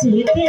যেতে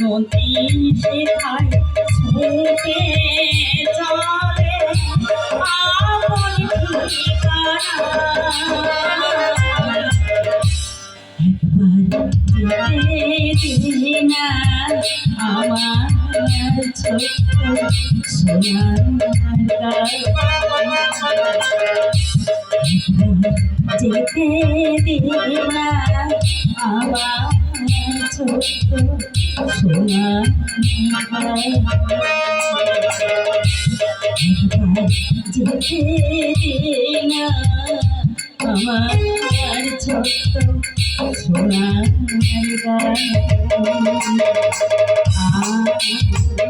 নদী শেখায় ছুটে আমার ছোট সোনার যেতে আমার আমার ছোট সোনার গান আ